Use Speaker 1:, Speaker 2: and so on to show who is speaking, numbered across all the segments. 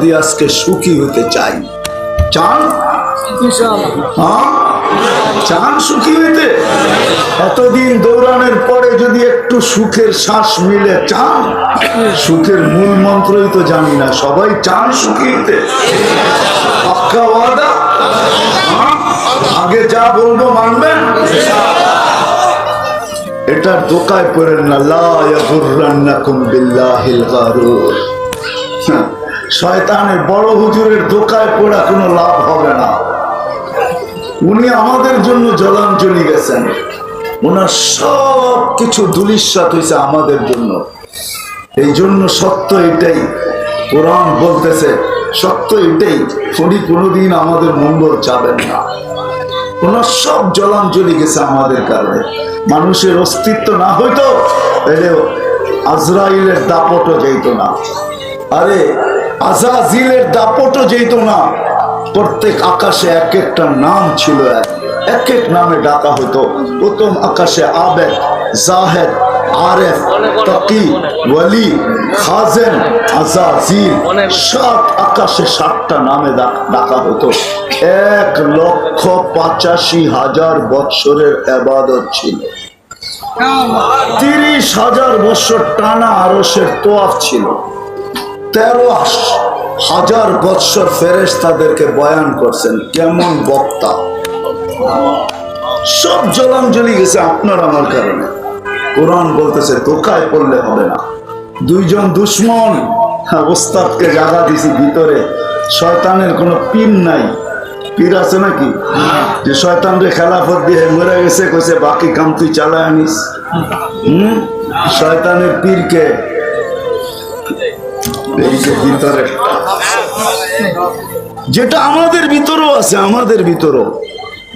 Speaker 1: যদি আজকে সুখী হতে চাই চান? হ্যাঁ? চান সুখী হইতে এতদিন দৌড়ানোর পরে যদি একটু সুখের শ্বাস মিলে চান? সুখের মূল মন্ত্রই তো জানি না সবাই চান সুখী হইতে পাক্কা ওয়াদা? হ্যাঁ? আগে যা বলব মানবেন? এটার দোকায় পড়েন না লা ইয়াগুররান্নাকুম বিল্লাহিল গারুর। হ্যাঁ, শয়তানের বড় হুজুরের দোকায় পড়া কোনো লাভ হবে না। উনি আমাদের জন্য জলাঞ্জলি গেছেন। ওনার সব কিছু দুলিশ্বাত হয়েছে আমাদের জন্য। এই জন্য সত্য এটাই। কোরআন বলতেছে, সত্য এটাই, উনি কোনোদিন আমাদের মঙ্গল চাবেন না। ওনার সব জলাঞ্জলি গেছে আমাদের কারণে। মানুষের অস্তিত্ব না হইতো তাহলে আজরাইলের দাপটও যেত না। আরে আজাজিলের দাপটও যেত না, প্রত্যেক আকাশে এক একটা নাম ছিল এক। এক নামে ডাকা হতো প্রথম আকাশে আবেদ, জাহেদ, আরেফ, তকি, ওয়ালি, খাজেন, আজাজিল, সাত আকাশে সাতটা নামে ডাকা হতো এক লক্ষ পঁচাশি হাজার বৎসরের আবাদত ছিল। তিরিশ হাজার বছর টানা আরসের তোয়াফ ছিল। তেরো হাজার বৎসর ফেরেস তাদেরকে বয়ান করছেন, কেমন বক্তা? সব জলাঞ্জলি গেছে আপনার আমার কারণে। কোরআন বলতেছে দোকায় পড়লে হবে না। দুইজন দুশ্মন ওস্তাদকে জায়গা দিছি ভিতরে। শয়তানের কোনো পিন নাই। পীর আছে নাকি? যে শয়তান রে খেলাফত দিয়ে মরে গেছে, কইছে, বাকি কাম তুই চালায় আনিস। হুম? শয়তানের পীরকে ভিতরে। যেটা আমাদের ভিতরেও আছে, আমাদের ভিতরেও।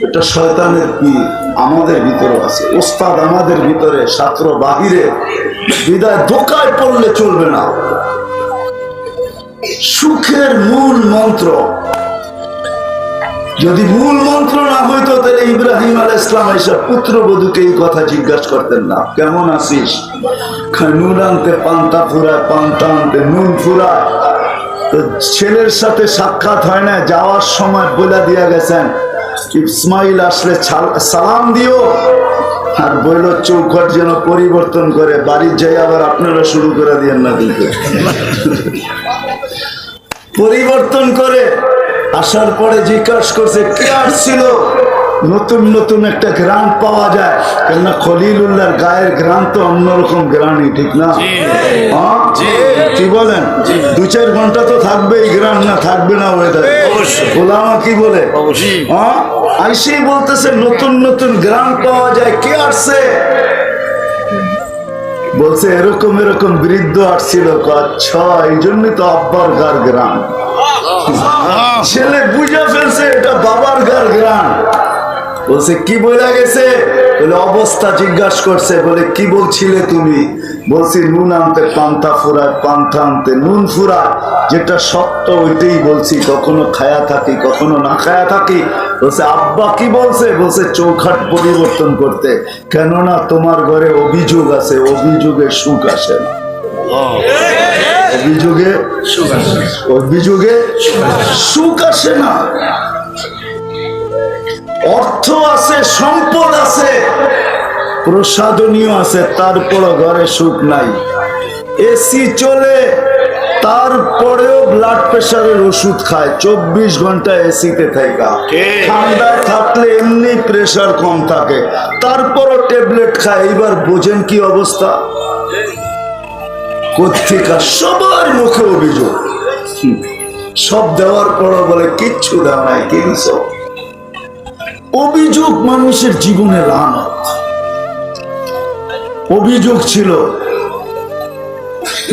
Speaker 1: এটা শয়তানের কি আমাদের ভিতরেও আছে। ওস্তাদ আমাদের ভিতরে, ছাত্র বাহিরে। বিদায় ধোকায় পড়লে চলবে না। সুখের মূল মন্ত্র যদি মূল মন্ত্র না হইতো, তাহলে ইব্রাহিম আল ইসলাম এসব পুত্রবধূকে এই কথা জিজ্ঞাসা করতেন না। কেমন আছিস? নুন আনতে, পান্তা ফুরায়, পান্তা আনতে, নুন ফুরায়। ছেলের সাথে সাক্ষাৎ হয় না, যাওয়ার সময় বলে দিয়া গেছেন, ইসমাইল আসলে সালাম দিও। আর বইল চৌখট যেন পরিবর্তন করে, বাড়ির যাই আবার আপনারা শুরু করে দিয়েন না দিতে পরিবর্তন করে আসার পরে জিজ্ঞাসা করছে কে আসছিল? নতুন নতুন একটা গ্রান পাওয়া যায়। কেননা খলিলুল্লাহর গায়ের গ্রান তো অন্যরকম গ্রানই ঠিক না? কি বলেন? দু চার ঘণ্টা তো থাকবে এই গ্রান না থাকবে না ওয়েদার গোলামা কি বলে? হ্যাঁ আইসেই বলতেছে নতুন নতুন গ্রান পাওয়া যায় কে আসছে? বলছে এরকম এরকম বৃদ্ধ আসছিল এই জন্যই তো আব্বার গার গ্রাম। ছেলে বুঝে ফেলছে এটা বাবার গার গ্রাম। বলছে কি বলে গেছে? বলে অবস্থা জিজ্ঞাসা করছে। বলে কি বলছিলে তুমি? বলছি নুন আনতে পান্তা ফুরায় পান্তা আনতে নুন ফুরায় যেটা সত্য ওইটাই বলছি। কখনো খায়া থাকি কখনো না খায়া থাকি। বলছে আব্বা কি বলছে? বলছে চৌখাট পরিবর্তন করতে। কেননা তোমার ঘরে অভিযোগ আছে অভিযোগে সুখ আসে না। অভিযোগে অভিযোগে সুখ আসে না। অর্থ আছে সম্পদ আছে প্রসাদনীয় আছে তারপরও ঘরে সুখ নাই। এসি চলে তারপরেও ব্লাড প্রেশারের ওষুধ খায় চব্বিশ ঘণ্টা এসিতে থাকা ঠান্ডায় থাকলে এমনি প্রেশার কম থাকে। তারপরও ট্যাবলেট খায় এইবার বোঝেন কি অবস্থা? কোথেকা সবার মুখে অভিযোগ। সব দেওয়ার পরও বলে কিচ্ছু দেওয়া নাই কিনছ? অভিযোগ মানুষের জীবনে লানত অভিযোগ ছিল,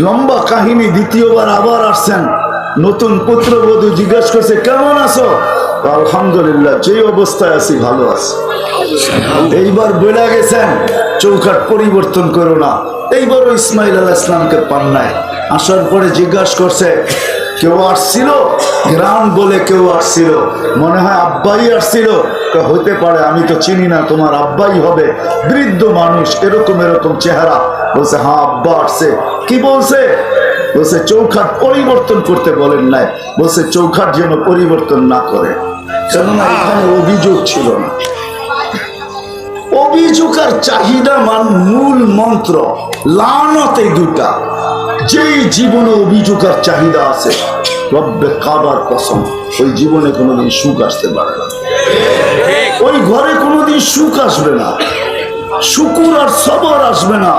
Speaker 1: লম্বা কাহিনী দ্বিতীয়বার আবার আসছেন। নতুন পুত্রবধূ জিজ্ঞাসা করছে, কেমন আছো? আলহামদুলিল্লাহ যে অবস্থায় আছি ভালো আছি। এইবার বলে গেছেন চৌকাট পরিবর্তন করো না। এইবারও ইসমাইল আল ইসলামকে পান নাই। আসার পরে জিজ্ঞাসা করছে কেউ আসছিল? গ্রাম বলে কেউ আসছিল। মনে হয় আব্বাই আসছিল। হতে পারে আমি তো চিনি না তোমার আব্বাই হবে। বৃদ্ধ মানুষ এরকম এরকম চেহারা। বলছে হ্যাঁ আব্বা আসছে। কি বলছে? বলছে চৌখাট পরিবর্তন করতে বলেন নাই। বলছে চৌখাট যেন পরিবর্তন না করে। কেননা এখানে অভিযোগ ছিল না। অভিযোগ আর চাহিদা মান মূল মন্ত্র। লানত এই দুটা যেই জীবনে অভিযোগ আর চাহিদা আছে, রব্বে কাবার কসম, ওই জীবনে কোনোদিন সুখ আসতে পারে না। ওই ঘরে কোনোদিন সুখ আসবে না। শুকুর আর সবর আসবে না।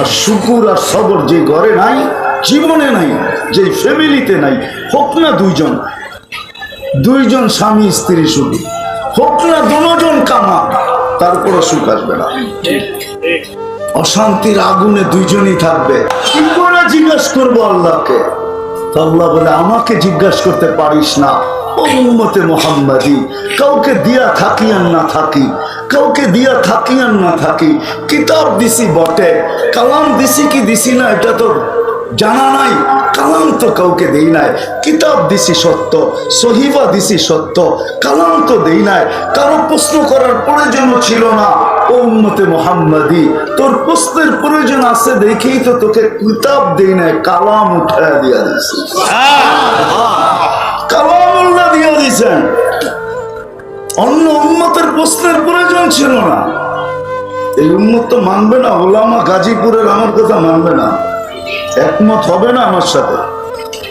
Speaker 1: আর শুকুর আর সবর যে ঘরে নাই, জীবনে নাই যে ফ্যামিলিতে নাই, হোক না দুইজন দুইজন স্বামী, স্ত্রী শুধু হোক না দুজন কামা তারপরে সুখ আসবে না। অশান্তির আগুনে দুইজনই থাকবে। কি করে জিজ্ঞাসা করব আল্লাহকে? আল্লাহ বলে, আমাকে জিজ্ঞাসা করতে পারিস না, উম্মতে মোহাম্মদি। কাউকে দিয়া থাকি আর না থাকি, কাউকে দিয়া থাকি আর না থাকি, কিতাব দিছি বটে, কালাম দিছি কি দিছি না, এটা তো জানা নাই। কালাম তো কাউকে দেই নাই, কিতাব দিছি সত্য সহিবা দিছি সত্য, কালাম তো দেই নাই। কারও প্রশ্ন করার প্রয়োজন ছিল না। ও উম্মতে মোহাম্মদি তোর প্রয়োজন আছে দেখেই তো তোকে কিতাব দেই নাই কালাম উঠায় দিয়া দিছি। কালামুল্লাহ দিয়া দিছেন অন্য উন্মতের প্রশ্নের প্রয়োজন ছিল না। এই উন্মত তো মানবে না ওলামা গাজীপুরের আমার কথা মানবে না। একমত হবে না আমার সাথে।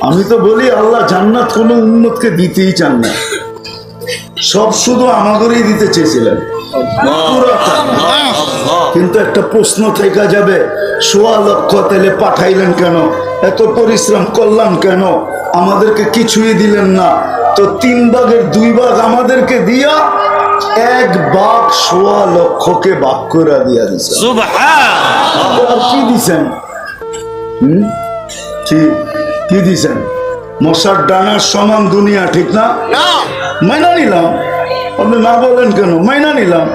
Speaker 1: আমি তো বলি আল্লাহ জান্নাত কোনো উন্মতকে দিতেই চান না। সব শুধু আমাদেরই দিতে চেয়েছিলেন। কিন্তু একটা প্রশ্ন থেকে যাবে সোয়া লক্ষ তেলে পাঠাইলেন কেন? এত পরিশ্রম করলাম কেন? আমাদেরকে কিছুই দিলেন না। তো তিন ভাগের দুই ভাগ আমাদেরকে দিয়া এক ভাগ সোয়া লক্ষকে ভাগ করে দিয়া আর কি দিছেন? কি? দিছেন? মশার ডানার সমান দুনিয়া ঠিক না। মাইনা নিলাম। আপনি না বলেন কেন? মাইনা নিলাম।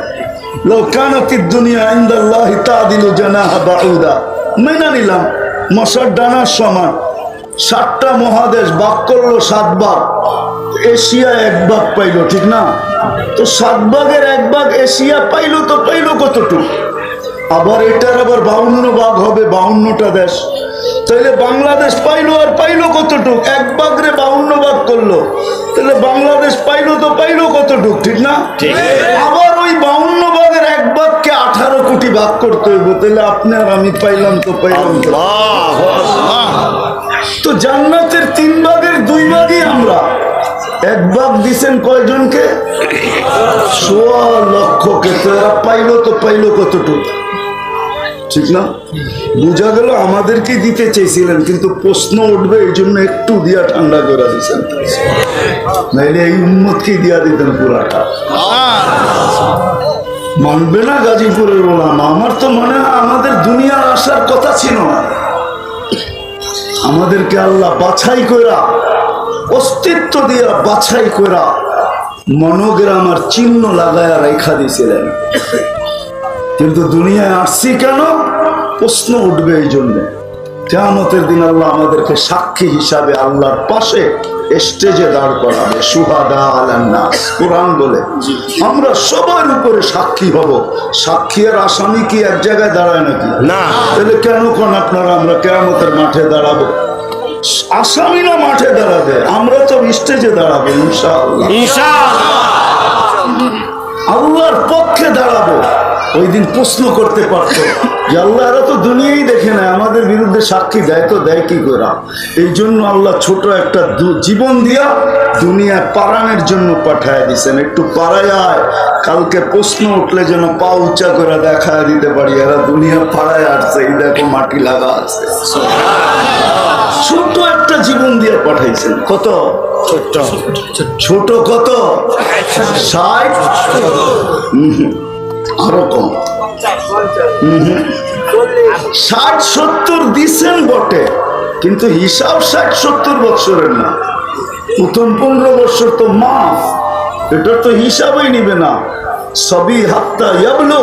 Speaker 1: লোকানাতির দুনিয়া ইন্দাল্লাহ তাদিল জানাহা বাউদা। মাইনা নিলাম। মশার ডানার সমান। সাতটা মহাদেশ বাক করল সাতবার এশিয়া এক ভাগ পাইল, ঠিক না? তো সাত ভাগের এক ভাগ এশিয়া পাইল তো পাইল কতটুকু? আবার এটার আবার বাউন্ন ভাগ হবে বাউন্নটা দেশ। তাহলে বাংলাদেশ পাইলো আর পাইলো কতটুক? এক ভাগরে বাউন্ন ভাগ করল। তাহলে বাংলাদেশ পাইলো তো পাইলো কতটুক ঠিক না? আবার ওই বাউন্ন ভাগের এক ভাগকে আঠারো কোটি ভাগ করতে হইব। তাহলে আপনি আর আমি পাইলাম তো পাইলাম তো। তো জান্নাতের তিন ভাগের দুই ভাগই আমরা। এক ভাগ দিছেন কয়জনকে? সোয়া লক্ষকে। তো এরা পাইলো তো পাইলো কতটুকু? ঠিক না? বোঝা গেল আমাদেরকে দিতে চেয়েছিলেন, কিন্তু প্রশ্ন উঠবে এই জন্য একটু দিয়া ঠান্ডা করে দিচ্ছেন নাইলে এই উম্মতকে দিয়া দিতেন পুরাটা। মানবে না গাজীপুরের ওলাম আমার তো মনে হয় আমাদের দুনিয়ার আসার কথা ছিল না। আমাদেরকে আল্লাহ বাছাই কইরা, অস্তিত্ব দিয়া বাছাই কইরা মনোগ্রাম আর চিহ্ন লাগায়া রেখা দিয়েছিলেন। কিন্তু দুনিয়ায় আসছি কেন? প্রশ্ন উঠবে এই জন্য কেমতের দিন আল্লাহ আমাদেরকে সাক্ষী হিসাবে আল্লাহর পাশে স্টেজে দাঁড় করাবে। সুহাদা আলান্নাস কোরআন বলে। আমরা সবার উপরে সাক্ষী হব। সাক্ষী আর আসামি কি এক জায়গায় দাঁড়ায় নাকি?
Speaker 2: না।
Speaker 1: তাহলে কেন কোন আপনারা আমরা কেমতের মাঠে দাঁড়াবো? আসামি না মাঠে দাঁড়াবে? আমরা তো স্টেজে দাঁড়াবো ইনশাআল্লাহ। আল্লাহর পক্ষে দাঁড়াবো। ওই দিন প্রশ্ন করতে পারতো যে আল্লাহ এরা তো দুনিয়াই দেখে না আমাদের বিরুদ্ধে সাক্ষী দেয় তো দেয় কি করে? এই জন্য আল্লাহ ছোট একটা জীবন দিয়া দুনিয়া পারানের জন্য পাঠায় দিছেন। একটু পাড়ায় আয় কালকে প্রশ্ন উঠলে যেন পা উঁচা করে দেখায় দিতে পারি এরা দুনিয়া পাড়ায় আসছে এই দেখো মাটি লাগা আছে। ছোট একটা জীবন দিয়ে পাঠাইছেন কত? ছোট। কত? ষাট। হুম হুম। আরও কম হুম হুম। ষাট সত্তর দিছেন বটে কিন্তু হিসাব ষাট সত্তর বৎসরের না। প্রথম পনেরো বছর তো মাফ এটা তো হিসাবই নিবে না। সবই হাত্তা ইয়াবলো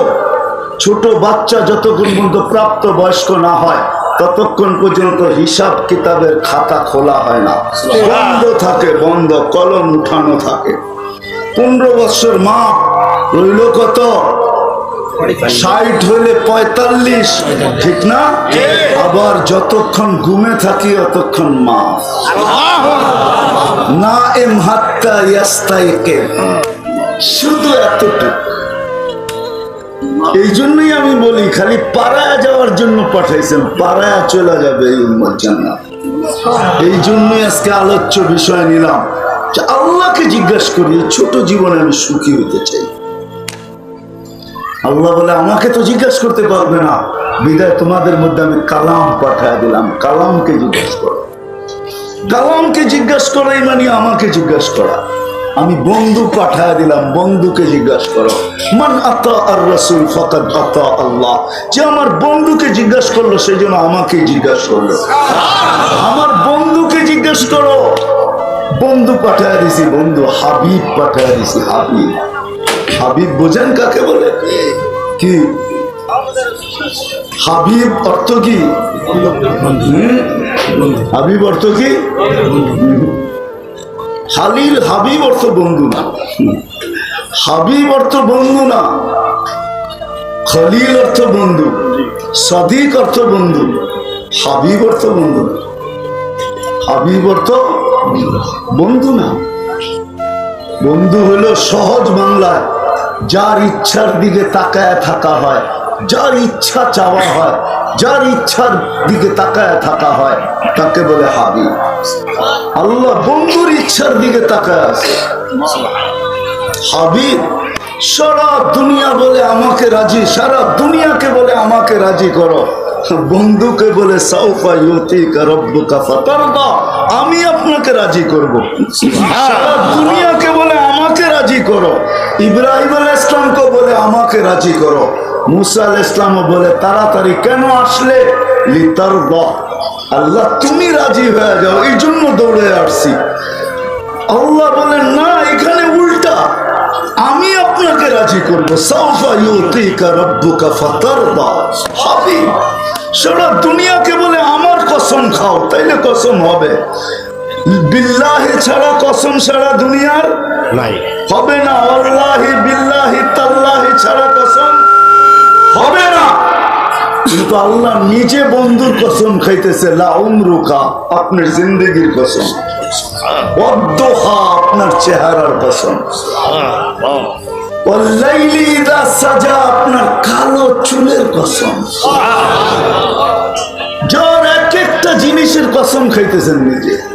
Speaker 1: ছোট বাচ্চা যতক্ষণ পর্যন্ত প্রাপ্ত বয়স্ক না হয় ততক্ষণ পর্যন্ত হিসাব কিতাবের খাতা খোলা হয় না। বন্ধ থাকে বন্ধ কলম উঠানো থাকে। পনেরো বছর মা রইল কত? ষাট হলে পঁয়তাল্লিশ। ঠিক না? আবার যতক্ষণ ঘুমে থাকি অতক্ষণ মাফ। না এম হাত্তা ইয়াস্তাইকে শুধু এতটুকু। এই জন্যই আমি বলি খালি পাড়ায় যাওয়ার জন্য পাঠাইছেন পাড়ায় চলে যাবে এই উম্মত এই জন্যই আজকে আলোচ্য বিষয় নিলাম যে আল্লাহকে জিজ্ঞাসা করি ছোট জীবনে আমি সুখী হতে চাই। আল্লাহ বলে, আমাকে তো জিজ্ঞাসা করতে পারবে না। বিদায়, তোমাদের মধ্যে আমি কালাম পাঠায় দিলাম। কালামকে জিজ্ঞাসা করো। কালামকে জিজ্ঞাসা করাই মানে আমাকে জিজ্ঞাসা করা। আমি বন্ধু পাঠায় দিলাম, বন্ধুকে জিজ্ঞাসা করো। মান আতা আর রসুল ফকাত আতা আল্লাহ। যে আমার বন্ধুকে জিজ্ঞাসা করল, সেই জন্য আমাকে জিজ্ঞাসা করল। আমার বন্ধুকে জিজ্ঞেস করো। বন্ধু পাঠায় দিছি, বন্ধু হাবিব পাঠায় দিছি, হাবিব। হাবিব বোঝেন কাকে বলে? কি? হাবিব অর্থ কি? হাবিব অর্থ কি? হালিল হাবিব অর্থ বন্ধু না। হাবিব অর্থ বন্ধু না। খলিল অর্থ বন্ধু। সদিক অর্থ বন্ধু। হাবিব অর্থ বন্ধু। হাবিব অর্থ বন্ধু না। বন্ধু হলো সহজ বাংলায়। যার ইচ্ছার দিকে তাকায় থাকা হয়, যার ইচ্ছা চাওয়া হয়, যার ইচ্ছার দিকে তাকায় থাকা হয়, তাকে বলে হাবিব। আল্লাহ বন্ধুর ইচ্ছার দিকে তাকায় আছে। হাবিব, সারা দুনিয়া বলে আমাকে রাজি, সারা দুনিয়াকে বলে আমাকে রাজি করো। বন্ধুকে বলে আমি আপনাকে রাজি করব। সারা দুনিয়াকে বলে আমাকে রাজি করো। ইব্রাহিম আলাইহিস ইসলামকে বলে আমাকে রাজি করো। মুসা আলাইহিস ইসলামও বলে, তাড়াতাড়ি কেন আসলে? লিতারদা আল্লাহ, তুমি রাজি হয়ে যাও, এই জন্য দৌড়ে আসছি। আল্লাহ বলেন না, এখানে উল্টা। আমি আপনাকে রাজি করব। সাউফা সারা দুনিয়াকে বলে আমার কসম খাও, তাইলে কসম হবে। বিল্লাহি ছাড়া কসম ছাড়া দুনিয়ার
Speaker 2: নাই।
Speaker 1: হবে না আল্লাহি বিল্লাহি তাল্লাহি ছাড়া কসম। হবে না। কিন্তু আল্লাহ নিজে বন্ধুর কসম খাইতেছে লা উমরুকা আপনার জিন্দগির কসম। বদ্ধহা আপনার চেহারার কসম। সাজা আপনার কালো চুলের কসম। যার এক একটা জিনিসের কসম খাইতেছেন নিজে।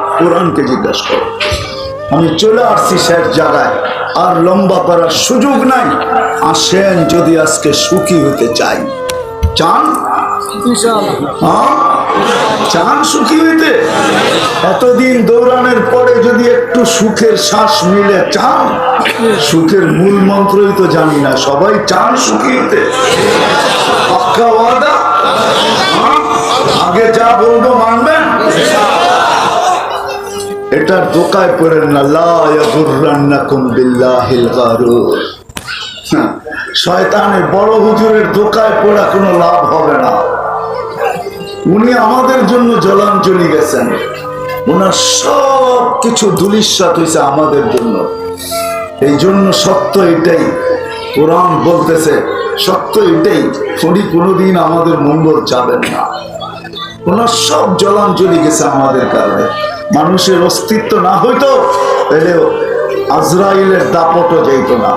Speaker 1: কোরআনকে জিজ্ঞাসা করো। আমি চলে আসছি শেষ জায়গায় আর লম্বা করার সুযোগ নাই। আসেন যদি আজকে সুখী হতে চাই। চান? চান সুখী হইতে? এতদিন দৌড়ানোর পরে যদি একটু সুখের শ্বাস মিলে চান? সুখের মূল মন্ত্রই তো জানি না সবাই চান সুখী হইতে? আগে যা বলব এটার দোকায় পড়েন না লা ইয়াগুররান্নাকুম বিল্লাহিল গারুর। হ্যাঁ, শয়তানের বড় হুজুরের দোকায় পড়া কোনো লাভ হবে না। উনি আমাদের জন্য জলাঞ্জলি গেছেন। ওনার সব কিছু ধুলিস্বাত হয়েছে আমাদের জন্য। এই জন্য সত্য এটাই কোরআন বলতেছে সত্য এটাই উনি কোনোদিন আমাদের মঙ্গল যাবেন না। ওনার সব জলাঞ্জলি গেছে আমাদের কারণে। মানুষের অস্তিত্ব না হইতো তাহলে আজরাইলের দাপটও যেত না।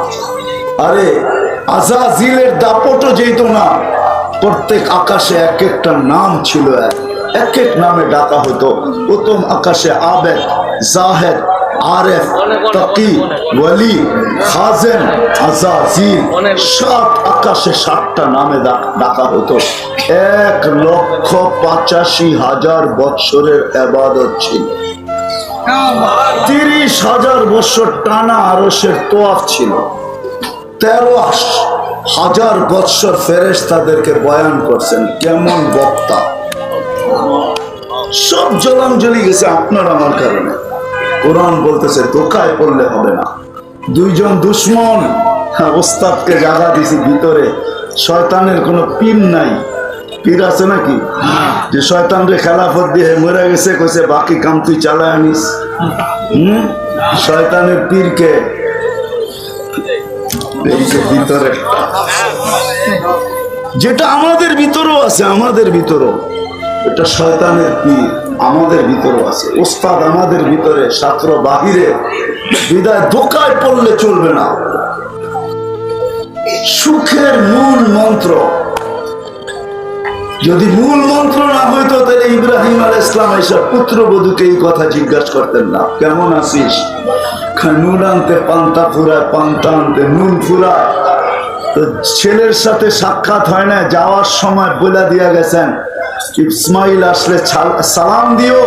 Speaker 1: আরে, আজাজিলের দাপটও যেত না। প্রত্যেক আকাশে এক একটা নাম ছিল এক এক নামে ডাকা হতো। প্রথম আকাশে আবেদ, জাহেদ আরেফ তাকি ওয়ালি খাজেন আজাজিল সাত আকাশে সাতটা নামে ডাকা হতো। এক লক্ষ পঁচাশি হাজার বৎসরের আবাদত ছিল। তিরিশ হাজার বছর টানা আরসের তোয়াফ ছিল। তেরো হাজার বৎসর ফেরেস তাদেরকে বয়ান করছেন কেমন বক্তা? সব জলাঞ্জলি গেছে আপনার আমার কারণে। কোরআন বলতেছে দোকায় পড়লে হবে না। দুইজন দুশ্মন হ্যাঁ, ওস্তাদকে জায়গা দিছি ভিতরে। শয়তানের কোনো পিন নাই। পীর আছে নাকি? যে শয়তানরে খেলাফত দিয়ে মরে গেছে কইছে বাকি কাম তুই চালায় আনিস হুম? শয়তানের পীরকে ভিতরে। যেটা আমাদের ভিতরেও আছে আমাদের ভিতরেও। এটা শয়তানের পীর আমাদের ভিতরেও আছে। ওস্তাদ আমাদের ভিতরে, ছাত্র বাহিরে, বিদায় দোকায় পড়লে চলবে না। সুখের মূল মন্ত্র। যদি মূল মন্ত্র না হইতো, তাহলে ইব্রাহিম আল ইসলাম এসব পুত্রবধূকে এই কথা জিজ্ঞাসা করতেন না। কেমন আছিস? নুন আনতে, পান্তা ফুরায়, পান্তা আনতে, নুন ফুরায়। তো ছেলের সাথে সাক্ষাৎ হয় না, যাওয়ার সময় বলে দিয়া গেছেন ইসমাইল আসলে সালাম দিও।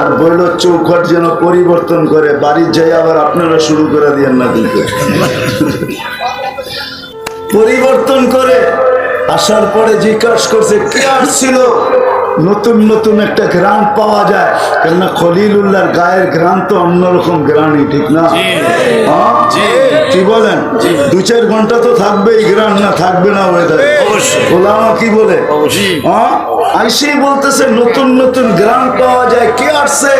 Speaker 1: আর বলল চৌখট যেন পরিবর্তন করে বাড়ির যাই আবার আপনারা শুরু করে দিয়ে না কিন্তু পরিবর্তন করে, আসার পরে জিজ্ঞাসা করছে, কে আসছিল? নতুন নতুন একটা গ্রান পাওয়া যায়। কেননা খলিলুল্লাহর গায়ের গ্রান তো অন্যরকম গ্রানই ঠিক না? হ্যাঁ? কি বলেন? দু চার ঘণ্টা তো থাকবে এই গ্রান না থাকবে না ওয়েদার ওলামা কি বলে? হ্যাঁ? আইসেই বলতেছে নতুন নতুন গ্রান পাওয়া যায় কে আসছে?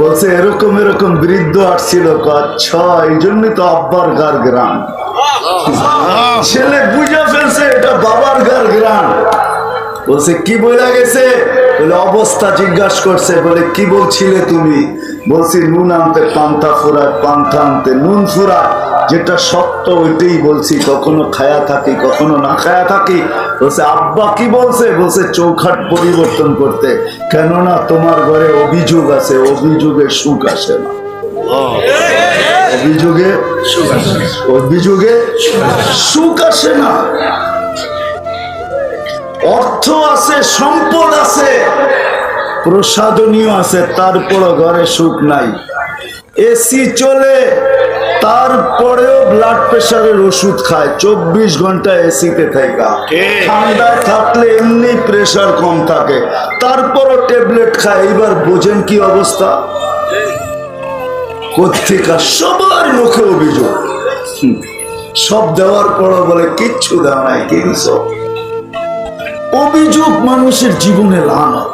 Speaker 1: বলছে এরকম এরকম বৃদ্ধ আসছিল আচ্ছা এই জন্যই তো আব্বার গার গ্রাম ছেলে বুঝে ফেলছে এটা বাবার গার গ্রাম বলছে, কি বলে গেছে? বলে, অবস্থা জিজ্ঞাসা করছে। বলে, কি বলছিলে তুমি? বলছি, নুন আনতে পান্তা ফুরায় পান্তা আনতে নুন ফুরায় যেটা সত্য ওইটাই বলছি। কখনো খায়া থাকি, কখনো না খায়া থাকি। বলছে, আব্বা কি বলছে? বলছে, চৌখাট পরিবর্তন করতে। কেননা তোমার ঘরে অভিযোগ আছে, অভিযোগে সুখ আসে না। অভিযোগে অভিযোগে সুখ আসে না। অর্থ আছে সম্পদ আছে প্রসাদনীয় আছে তারপর ঘরে সুখ নাই। এসি চলে তারপরেও ব্লাড প্রেশারের ওষুধ খায় চব্বিশ ঘণ্টা এসিতে থাকা। ঠান্ডায় থাকলে এমনি প্রেশার কম থাকে। তারপরও ট্যাবলেট খায় এইবার বোঝেন কি অবস্থা? কোথেকা সবার মুখে অভিযোগ। সব দেওয়ার পর বলে কিচ্ছু দেওয়া নাই কি দিছ অভিযোগ মানুষের জীবনে লানত।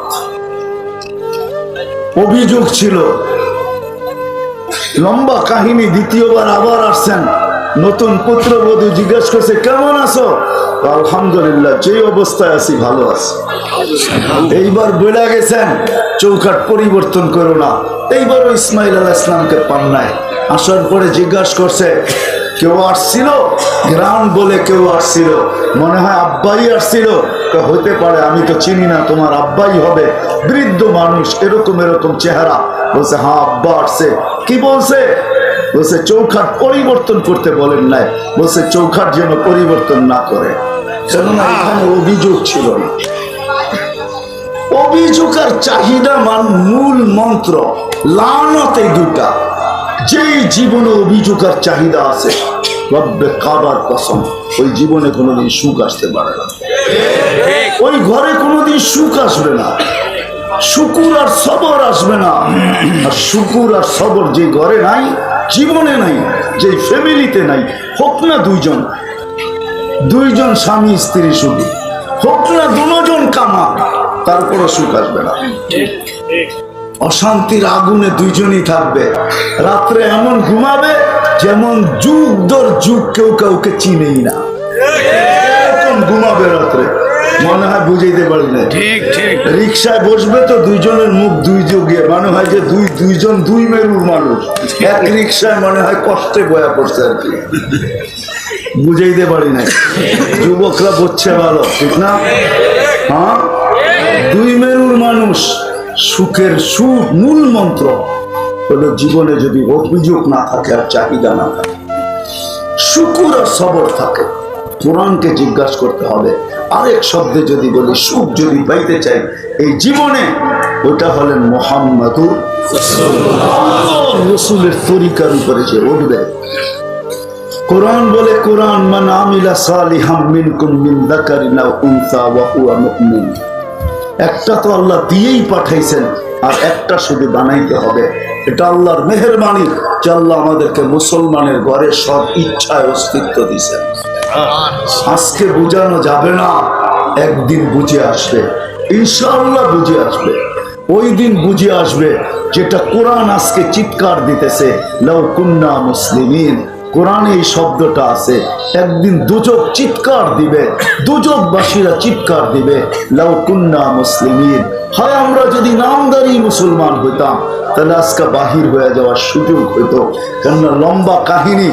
Speaker 1: অভিযোগ ছিল, লম্বা কাহিনী দ্বিতীয়বার আবার আসছেন। নতুন পুত্রবধূ জিজ্ঞাসা করছে, কেমন আছো? আলহামদুলিল্লাহ যে অবস্থায় আছি, ভালো আছি। এইবার বলে গেছেন চৌকাট পরিবর্তন করো না। এইবারও ইসমাইল আলাহ ইসলামকে পান নাই। আসার পরে জিজ্ঞাসা করছে কেউ আসছিল? গ্রাম বলে কেউ আসছিল। মনে হয় আব্বাই আসছিল। তো হতে পারে আমি তো চিনি না তোমার আব্বাই হবে। বৃদ্ধ মানুষ এরকম এরকম চেহারা। বলছে হ্যাঁ আব্বা আসছে। কি বলছে? বলছে চৌখাট পরিবর্তন করতে বলেন নাই। বলছে চৌখাট যেন পরিবর্তন না করে। কেননা এখানে অভিযোগ ছিল না। অভিযোগ আর চাহিদা মান মূল মন্ত্র। লানত এই দুটা যেই জীবনে অভিযোগ আর চাহিদা আছে, রব্বে কাবার কসম, ওই জীবনে কোনোদিন সুখ আসতে পারে না। ওই ঘরে কোনোদিন সুখ আসবে না। শুকুর আর সবর আসবে না। আর শুকুর আর সবর যে ঘরে নাই, জীবনে নাই, যে ফ্যামিলিতে নাই, হোক না দুইজন। দুইজন স্বামী, স্ত্রী সুখী। হোক না দুজন কামা তারপরে সুখ আসবে না। অশান্তির আগুনে দুইজনই থাকবে। রাত্রে এমন ঘুমাবে যেমন যুগ দর যুগ কেউ কাউকে চিনেই না। এরকম ঘুমাবে রাত্রে। মনে হয় বুঝাইতে পারি না
Speaker 2: ঠিক ঠিক।
Speaker 1: রিক্সায় বসবে তো দুইজনের মুখ দুই যোগে। মনে হয় যে দুই দুইজন দুই মেরুর মানুষ। এক রিক্সায় মনে হয় কষ্টে বয়া পড়ছে আর কি। বুঝাইতে পারি না যুবকরা বুঝছে ভালো ঠিক না? হ্যাঁ? দুই মেরুর মানুষ। সুখের সুখ মূল মন্ত্র হলো জীবনে যদি অভিযোগ না থাকে আর চাহিদা না থাকে। শুকুর আর সবর থাকে। কোরআনকে জিজ্ঞাসা করতে হবে। আরেক শব্দে যদি বলি, সুখ যদি পাইতে চাই, এই জীবনে ওটা হলেন মোহাম্মদুর রসুলের তরিকার উপরে যে উঠবে। কোরআন বলে, কোরআন, মান আমিলা সালিহাম মিনকুম মিন যাকারিন আও উনসা একটা তো আল্লাহ দিয়েই পাঠাইছেন, আর একটা শুধু বানাইতে হবে। এটা আল্লাহর মেহেরবানি যে আল্লাহ আমাদেরকে মুসলমানের ঘরে সব ইচ্ছায় অস্তিত্ব দিয়েছেন। আজকে বোঝানো যাবে না, একদিন বুঝে আসবে। ইনশাআল্লাহ বুঝে আসবে। ওই দিন বুঝে আসবে যেটা কোরআন আজকে চিৎকার দিতেছে, লাউ কুন্না মুসলিমিন। কোরআনে এই শব্দটা আছে। একদিন দুজক চিৎকার দিবে, দুজকবাসীরা চিৎকার দিবে লাউকুন্না মুসলিমিন। হয় আমরা যদি নামদারি মুসলমান হইতাম, তাহলে আজকে বাহির হয়ে যাওয়ার সুযোগ হইতো। কেননা লম্বা কাহিনী,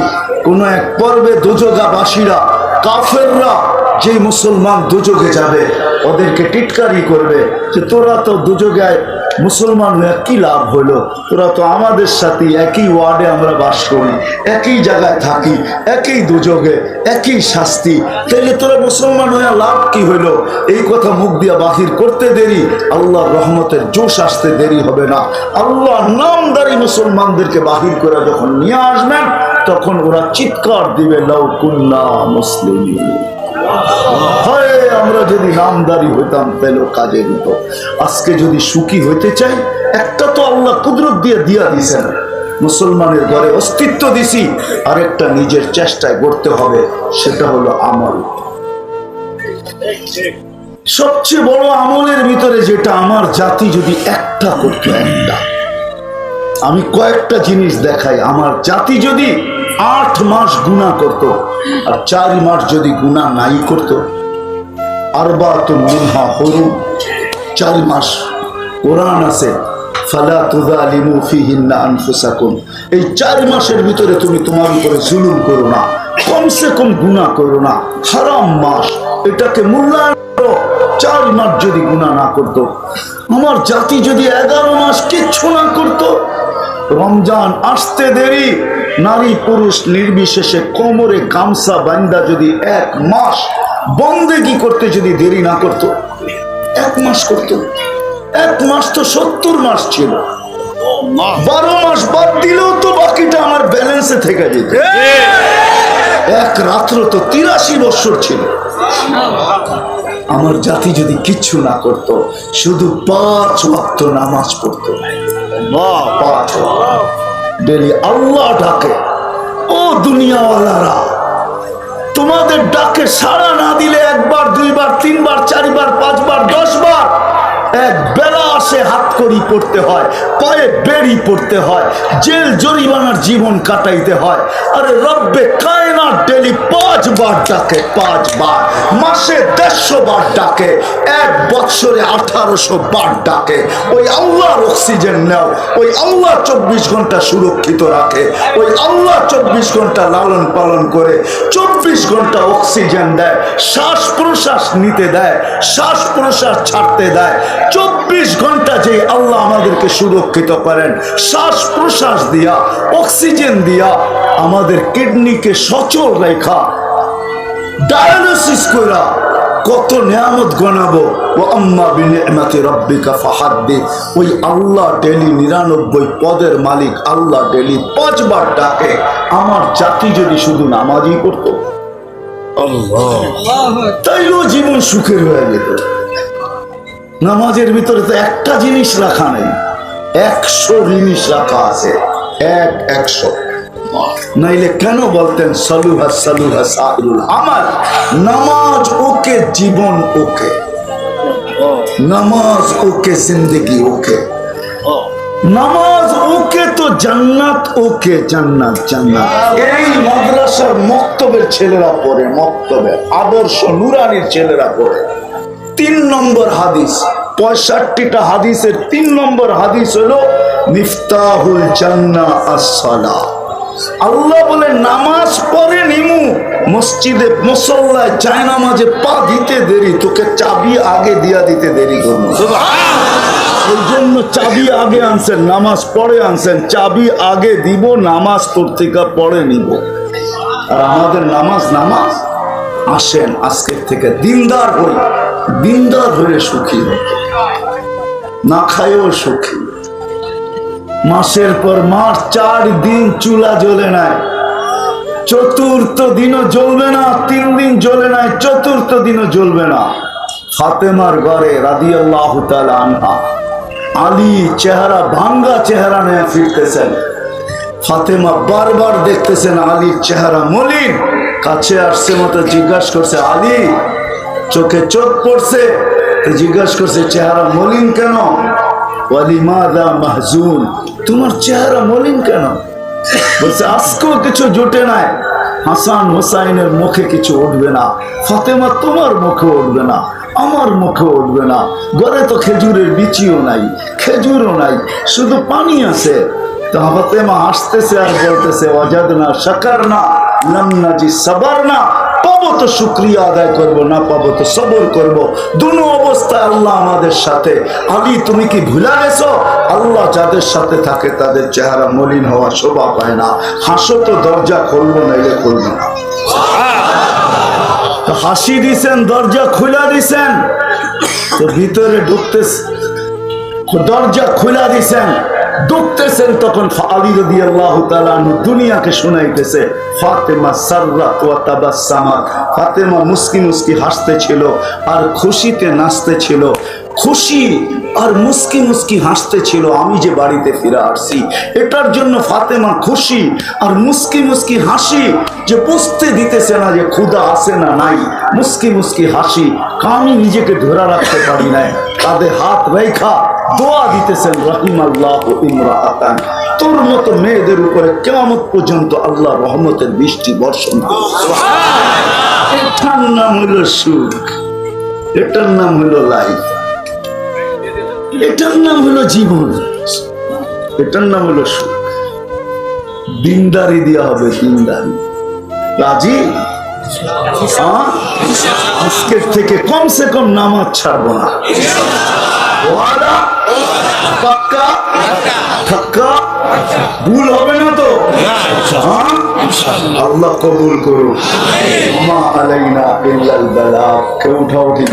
Speaker 1: কোনো এক পর্বে দুজগাবাসীরা কাফেররা যে মুসলমান দুযোগে যাবে, ওদেরকে টিটকারি করবে যে তোরা তো দুযোগায় মুসলমান হয়ে কি লাভ হলো? তোরা তো আমাদের সাথে একই ওয়ার্ডে আমরা বাস করি, একই জায়গায় থাকি, একই দুযোগে, একই শাস্তি। তাইলে তোরা মুসলমান হয়ে লাভ কি হইল এই কথা মুখ দিয়া বাহির করতে দেরি আল্লাহ রহমতের জোশ আসতে দেরি হবে না। আল্লাহ নামদারি মুসলমানদেরকে বাহির করে যখন নিয়ে আসবেন তখন ওরা চিৎকার দিবে, লাউ কুন্না মুসলিম। হয় আমরা যদি নামদারি হইতাম তাহলে কাজে দিত। আজকে যদি সুখী হইতে চাই, একটা তো আল্লাহ কুদরত দিয়ে দিয়া দিছেন। মুসলমানের ঘরে অস্তিত্ব দিছি আর একটা নিজের চেষ্টায় করতে হবে, সেটা হলো আমল। সবচেয়ে বড় আমলের ভিতরে যেটা আমার জাতি যদি একটা করতো, একটা। আমি কয়েকটা জিনিস দেখাই, আমার জাতি যদি আট মাস গুণা করত। আর চার মাস যদি গুণা নাই করত আর বা তো মিনহা হরু। চার মাস কোরআন আছে, ফালা তুযালিমু ফিহিন্না আনফুসাকুম। এই চার মাসের ভিতরে তুমি তোমার উপরে জুলুম করো না, কমসে কম গুণা করো না, হারাম মাস। এটাকে মূল্যায়ন করো। চার মাস যদি গুণা না করতো, আমার জাতি যদি এগারো মাস কিচ্ছু না করতো রমজান আসতে দেরি, নারী পুরুষ নির্বিশেষে কোমরে গামছা বান্দা যদি এক মাস বন্দেগি করতে যদি দেরি না করত? এক মাস করত। এক মাস তো সত্তর মাস ছিল। বারো মাস বাদ দিলেও তো বাকিটা আমার ব্যালেন্সে থেকে যেত। এক রাত্র তো তিরাশি বছর ছিল। আমার জাতি যদি কিচ্ছু না করত, শুধু পাঁচ ওয়াক্ত নামাজ পড়তো। পাঁচ ডেলি আল্লাহ ডাকে, ও দুনিয়াওয়ালারা, তোমাদের ডাকে সাড়া না দিলে একবার, দুইবার, তিনবার, চারবার, পাঁচবার, দশবার, এক বেলা হাত করি পড়তে হয় পায়ে বেড়ি পড়তে হয়, জেল জরিমানার জীবন কাটাইতে হয়। আরে রব্বে কায়না ডেলি পাঁচবার ডাকে, পাঁচবার। মাসে দেড়শো বার ডাকে, এক বৎসরে আঠারোশো বার ডাকে। ওই আল্লাহর অক্সিজেন নাও, ওই আল্লাহ চব্বিশ ঘণ্টা সুরক্ষিত রাখে। ওই আল্লাহ চব্বিশ ঘণ্টা লালন পালন করে, চব্বিশ ঘণ্টা অক্সিজেন দেয়, শ্বাস প্রশ্বাস নিতে দেয়, শ্বাস প্রশ্বাস ছাড়তে দেয়। চব্বিশ ঘণ্টা যে আল্লাহ আমাদেরকে সুরক্ষিত করেন। শ্বাস প্রশ্বাস দিয়া অক্সিজেন দিয়া আমাদের কিডনিকে সচল রেখা। ডায়ালিসিস কইরা কত নিয়ামত গণাবো। ও আম্মা বিনিয়ামতি রব্বিকা ফাহাদ্দি। ওই আল্লাহ ডেলি নিরানব্বই পদের মালিক আল্লাহ ডেলি পাঁচবার ডাকে আমার জাতি যদি শুধু নামাজই করতো তাইলেও জীবন সুখের হয়ে যেত। নামাজের ভিতরে তো একটা জিনিস রাখা নেই। একশো জিনিস রাখা আছে। এক একশো। নাইলে কেন বলতেন, সালুহা সালুহা, সাহিরুল আমার নামাজ ওকে, জীবন ওকে। নামাজ ওকে, জিন্দগি ওকে। নামাজ ওকে তো জান্নাত ওকে, জান্নাত জান্নাত। এই মাদ্রাসার মক্তবের ছেলেরা পড়ে, মক্তবের। আদর্শ নুরানির ছেলেরা পড়ে। তিন নম্বর হাদিস। পঁয়ষট্টিটা হাদিসের তিন নম্বর হাদিস হলো মিফতাহুল জান্না আসসালা আল্লাহ বলে নামাজ পড়ে নিমু মসজিদে মুসল্লায় চায় নামাজে পা দিতে দেরি তোকে চাবি আগে দিয়া দিতে দেরি করব। এই জন্য চাবি আগে আনছেন নামাজ পরে আনছেন চাবি আগে দিব নামাজ তোর থেকে পড়ে নিব। আর আমাদের নামাজ নামাজ আসেন আজকের থেকে দিনদার হই। দিনদার হয়ে সুখী হই না খায়ও সুখী। মাসের পর মাস, চার দিন চুলা জ্বলে নাই। চতুর্থ দিনও জ্বলবে না, তিন দিন জ্বলে নাই, চতুর্থ দিনও জ্বলবে না। ফাতেমার ঘরে রাদিয়াল্লাহ তাআলা আনহা, আলী চেহারা ভাঙ্গা চেহারা নিয়ে ফিরতেছেন। ফাতেমা বারবার দেখতেছেন আলীর চেহারা মলিন, কাছে আসছে মতো জিজ্ঞাসা করছে, আলী চোখে চোখ পড়ছে জিজ্ঞাসা করছে, চেহারা মলিন কেন? মাহজুন। তোমার চেহারা মলিন কেন? বলছে, আজকেও কিছু জুটে নাই। হাসান হোসাইনের মুখে কিছু উঠবে না। ফাতেমা তোমার মুখে উঠবে না। আমার মুখে উঠবে না। ঘরে তো খেজুরের বিচিও নাই, খেজুরও নাই, শুধু পানি আছে। তো ফাতেমা আসতেছে আর বলতেছে অজাদ না সাকার না নামনাজি সাবার না পাবো তো শুক্রিয়া আদায় করব, না পাবো তো সবর করব। দুনো অবস্থায় আল্লাহ আমাদের সাথে। আলী তুমি কি ভুলা গেছো? আল্লাহ যাদের সাথে থাকে তাদের চেহারা মলিন হওয়া শোভা পায় না। হাসো তো, দরজা খুলবো, নাইলে খুলবো না। হাসি দিছেন, দরজা খুলা দিছেন। ভিতরে ঢুকতে দরজা খুলা দিছেন। ঢুকতেছেন তখন আলী রদি আল্লাহ দুনিয়াকে শুনাইতেছে, ফাতেমা সাররাত ফাতেমা মুস্কি মুস্কি হাসতেছিল আর খুশিতে নাচতেছিল। খুশি আর মুস্কি মুস্কি হাসতেছিল, আমি যে বাড়িতে ফিরে আসছি। এটার জন্য ফাতেমা খুশি আর মুস্কি মুস্কি হাসি যে বুঝতে দিতেছে না যে ক্ষুদা আসে না নাই। মুস্কি মুস্কি হাসি আমি নিজেকে ধরে রাখতে পারি নাই। তাদের হাত রেখা দোয়া দিতেছেন রহিম আল্লাহ ইমরাতান। তোর মতো মেয়েদের উপরে কেমন পর্যন্ত আল্লাহ রহমতের বৃষ্টি বর্ষণ এটার নাম হলো সুখ এটার নাম হলো লাইফ এটার নাম হলো জীবন এটার নাম হলো সুখ। দিনদারি দেওয়া হবে দিনদারি। রাজি? হ্যাঁ? আজকের থেকে কমসে কম নামাজ ছাড়বো না। ভুল হবে না তো? হ্যাঁ? আল্লাহ কবুল করুন মা আলাইনা ইল্লাল বালাগ কেউ উঠা উঠি